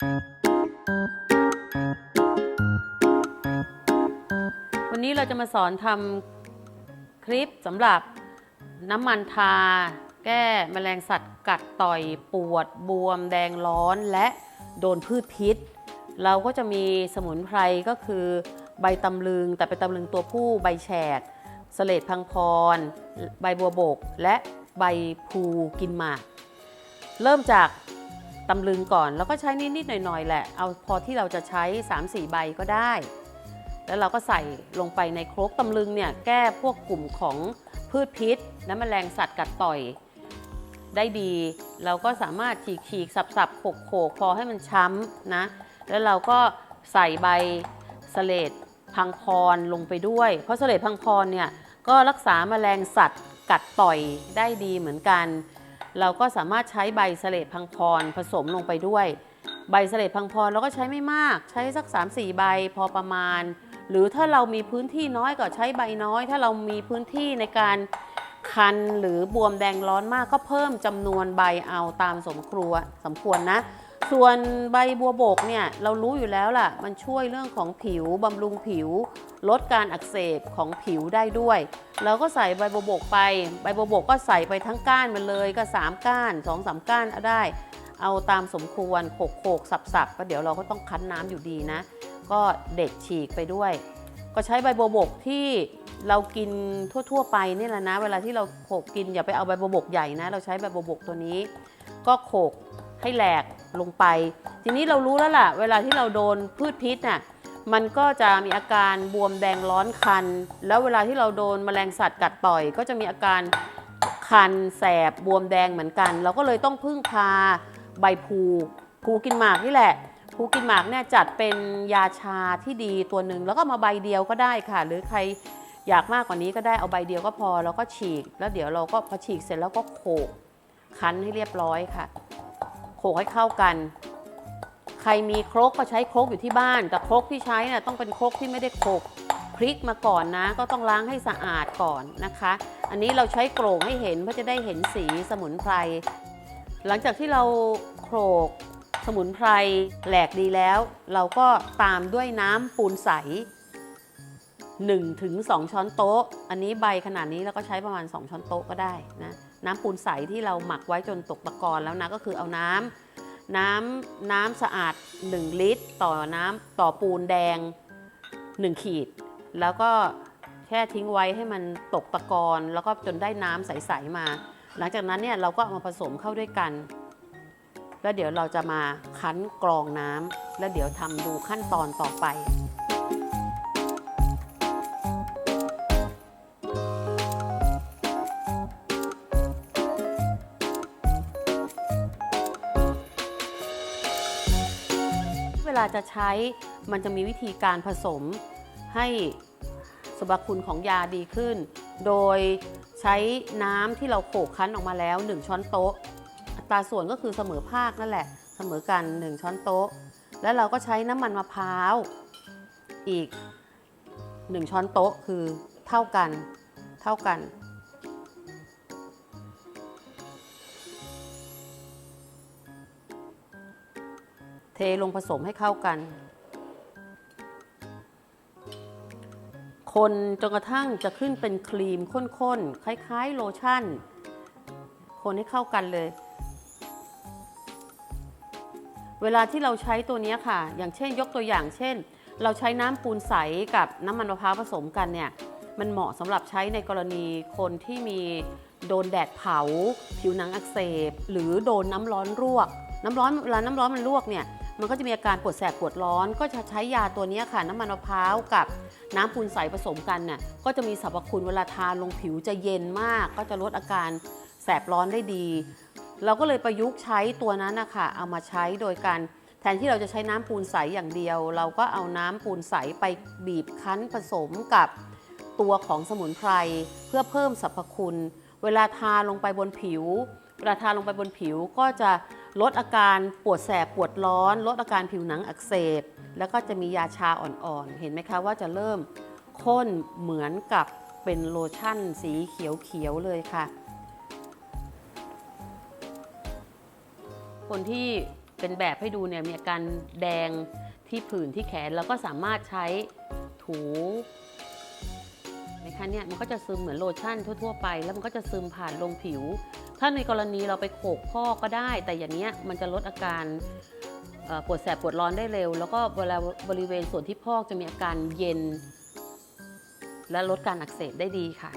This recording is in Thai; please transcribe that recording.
วันนี้เราจะมาสอนทำคลิปสำหรับน้ำมันทา แก้แมลงสัตว์กัดต่อยปวด บวม แดงร้อนและโดนพืชพิษ เราก็จะมีสมุนไพรก็คือใบตำลึง แต่เป็นตำลึงตัวผู้ใบแฉกสเลดพังพร ใบบัวบก และใบพลูกินหมาก เริ่มจาก ตำลึงก่อน แล้วก็ใช้นิด ๆ หน่อย ๆ แหละ เอาพอที่เราจะใช้ 3-4 ใบก็ได้ แล้วเราก็ใส่ลงไปในครกตำลึงเนี่ยแก้พวกกลุ่มของพืชพิษ และแมลงสัตว์กัดต่อย ได้ดี เราก็สามารถฉีกฉีสับสับโขกโขกพอให้มันช้ำนะ แล้วเราก็ใส่ใบสเลดพังพรลงไปด้วย เพราะสเลดพังพรเนี่ยก็รักษาแมลงสัตว์กัดต่อยได้ดีเหมือนกัน เราก็สามารถใช้ใบสเลดพังพรผสมลงไปด้วย ใบสเลดพังพรเราก็ใช้ไม่มาก ใช้สัก 3-4 ใบพอประมาณ หรือถ้าเรามีพื้นที่น้อยก็ใช้ใบน้อย ถ้าเรามีพื้นที่ในการ คันหรือบวมแดงร้อนมากก็เพิ่มจำนวนใบเอาตามสมครัวสมควรนะ ส่วนใบบัวบกเนี่ยเรารู้อยู่แล้วล่ะ มันช่วยเรื่องของผิวบำรุงผิว ลดการอักเสบของผิวได้ด้วย เราก็ใส่ใบบัวบกไป ใบบัวบกก็ใส่ไปทั้งก้านมันเลยก็ 3 ก้าน2-3สามก้านเอาได้ เอาตามสมควรโขกโขกสับสับก็เดี๋ยวเราก็ต้องคั้นน้ำอยู่ดีนะ ก็เด็ดฉีกไปด้วย ก็ใช้ใบบัวบกที่เรากินทั่ว ๆ ไปนี่แหละนะ เวลาที่เราโขกกินอย่าไปเอาใบบัวบกใหญ่นะ เราใช้ใบบัวบกตัวนี้ ก็โขกให้แหลกลงไป ทีนี้เรารู้แล้วล่ะ เวลาที่เราโดนพืชพิษน่ะมันก็จะมีอาการบวมแดงร้อนคัน แล้วเวลาที่เราโดนแมลงสัตว์กัดต่อย ก็จะมีอาการคันแสบบวมแดงเหมือนกัน เราก็เลยต้องพึ่งพาใบพูพูกินหมากนี่แหละ ภูกินหมากเนี่ยจัดเป็นยาชาที่ดีตัวหนึ่งแล้วก็มาใบเดียวก็ได้ค่ะ หรือใครอยากมากกว่านี้ก็ได้เอาใบเดียวก็พอแล้วก็ฉีก แล้วเดี๋ยวเราก็พอฉีกเสร็จแล้วก็โขกคั้นให้เรียบร้อยค่ะ โขกให้เข้ากัน ใครมีครกก็ใช้ครกอยู่ที่บ้าน แต่ครกที่ใช้น่ะต้องเป็นครกที่ไม่ได้โขกพริกมาก่อนนะ ก็ต้องล้างให้สะอาดก่อนนะคะ อันนี้เราใช้โกร่งให้เห็นเพื่อจะได้เห็นสีสมุนไพรหลังจากที่เราโขลก มุนไพรแหลกดีแล้ว เราก็ตามด้วยน้ำปูนใส1-2ถึง2ช้อนโต๊ะ อันนี้ใบขนาดนี้เราก็ใช้ประมาณ 2 ช้อนโต๊ะก็ได้นะน้ำปูนใสที่เราหมักไว้จนตกตะกอนแล้วนะก็คือเอาน้ำน้ำน้ำสะอาด 1 ลิตร ต่อน้ำต่อปูนแดง 1 ขีด แล้วก็แช่ทิ้งไว้ให้มันตกตะกอนแล้วก็จนได้น้ำใส ๆ มา หลังจากนั้นเนี่ยเราก็เอามาผสมเข้าด้วยกัน แล้วเดี๋ยวเราจะมาคั้นกรองน้ำแล้วเดี๋ยวทำดูขั้นตอนต่อไปเวลาจะใช้มันจะมีวิธีการผสมให้สรรพคุณของยาดีขึ้น โดยใช้น้ำที่เราโขกคั้นออกมาแล้ว 1 ช้อนโต๊ะ ตราส่วนก็คือเสมอภาคนั่นแหละ เสมอกัน 1 ช้อนโต๊ะ แล้วเราก็ใช้น้ำมันมะพร้าวอีก 1 ช้อนโต๊ะคือเท่ากันเท่ากัน เทลงผสมให้เข้ากัน คนจนกระทั่งจะขึ้นเป็นครีมข้นๆ คล้ายๆ โลชั่น คนให้เข้ากันเลย เวลาที่เราใช้ตัวนี้ค่ะ อย่างเช่นยกตัวอย่างเช่น เราใช้น้ำปูนใสกับน้ำมันมะพร้าวผสมกันเนี่ยมันเหมาะสำหรับใช้ในกรณีคนที่มีโดนแดดเผา ผิวหนังอักเสบ หรือโดนน้ำร้อนลวก น้ำร้อนเวลาน้ำร้อนมันลวกเนี่ยมันก็จะมีอาการปวดแสบปวดร้อน ก็จะใช้ยาตัวนี้ค่ะ น้ำมันมะพร้าวกับน้ำปูนใสผสมกันน่ะก็จะมีสรรพคุณเวลาทาลงผิวจะเย็นมาก ก็จะลดอาการแสบร้อนได้ดี เราก็เลยประยุกต์ใช้ตัวนั้นนะคะเอามาใช้โดยการแทนที่เราจะใช้น้ำปูนใสอย่างเดียว เราก็เอาน้ำปูนใสไปบีบคั้นผสมกับตัวของสมุนไพรเพื่อเพิ่มสรรพคุณ เวลาทาลงไปบนผิว เวลาทาลงไปบนผิวก็จะลดอาการปวดแสบปวดร้อน ลดอาการผิวหนังอักเสบ แล้วก็จะมียาชาอ่อนๆ เห็นไหมคะว่าจะเริ่มข้นเหมือนกับเป็นโลชั่นสีเขียวๆเลยค่ะ คนที่เป็นแบบให้ดูเนี่ยมีอาการแดงที่ผื่นที่แขนเราก็สามารถใช้ถูนะคะเนี่ยมันก็จะซึมเหมือนโลชั่นทั่วๆไป แล้วมันก็จะซึมผ่านลงผิว ถ้าในกรณีเราไปโขกพอกก็ได้ แต่อย่างเนี้ยมันจะลดอาการปวดแสบปวดร้อนได้เร็ว แล้วก็เวลาบริเวณส่วนที่พอกจะมีอาการเย็น และลดการอักเสบได้ดีค่ะ